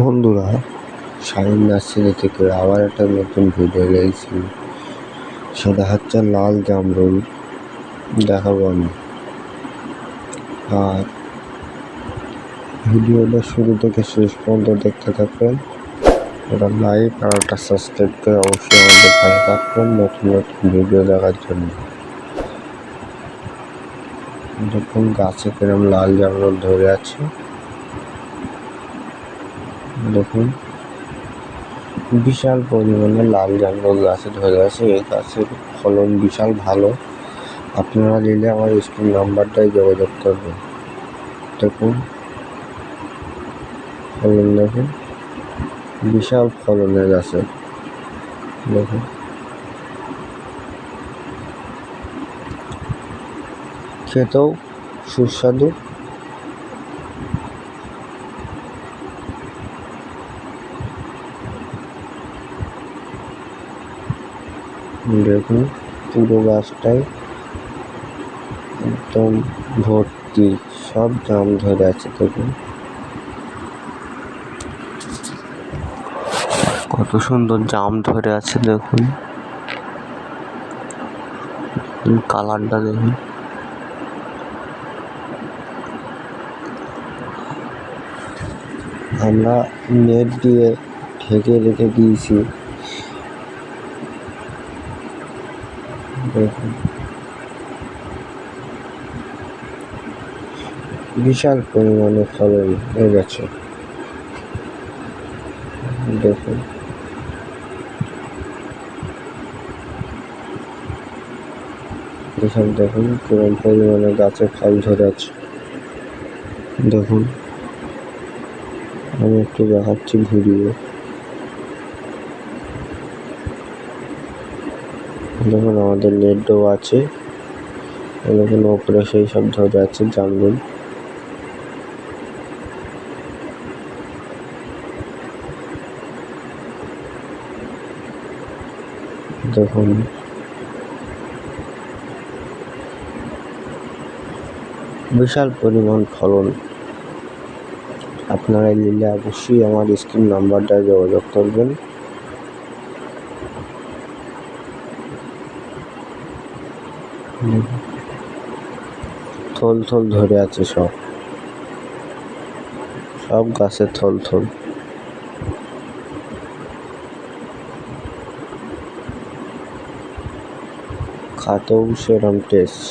বন্ধুরা shine nursery থেকে আবার একটা নতুন ভিডিও নিয়েছি সেটা হচ্ছে লাল জামরুল, দেখাবো আমি। আর ভিডিওটা শুরু থেকে শেষ পর্যন্ত দেখতে থাকবেন ওটা লাইক আর একটা সাবস্ক্রাইব করে অবশ্যই আমাদের পাশে থাকবেন নতুন নতুন ভিডিও দেখার জন্য। দেখুন গাছে কিরম লাল জামরুল ধরে আছে। দেখুন। বিশাল পরিমাণে লাল জামরুল গাছে ধরে আছে এই গাছের ফলন বিশাল ভালো। আপনারা নিলে আমার স্ক্রিন নাম্বারটাই যোগাযোগ করবেন। দেখুন। ফলন দেখুন। বিশাল ফলনের গাছে। দেখুন। খেতেও সুস্বাদু। দেখুন, পুরো গাছটাই একদম ভর্তি, সব জাম ধরে আছে, দেখুন। কত সুন্দর জাম ধরে আছে, দেখুন। কালারটা দেখুন। আমরা নেট দিয়ে ঢেকে রেখে দিয়েছি। দেখুন বিশাল পরিমাণে ফলন হয়ে গেছে। দেখুন। এসব দেখুন, কিরম পরিমাণে গাছে ফল ধরে আছে। দেখুন। আমি একটু দেখাচ্ছি ঘুরিয়ে দেখুন, আমাদের নেট দেওয়া আছে। দেখুন, ওপরে সেই সব ধরে আছে জামরুল। দেখুন। বিশাল পরিমাণ ফলন। আপনারা নিলে অবশ্যই আমার স্ক্রিন নাম্বারটা যোগাযোগ করবেন। থল থল ধরে আছে সব। সব গাছে থল থল। খাতেও সেরম টেস্ট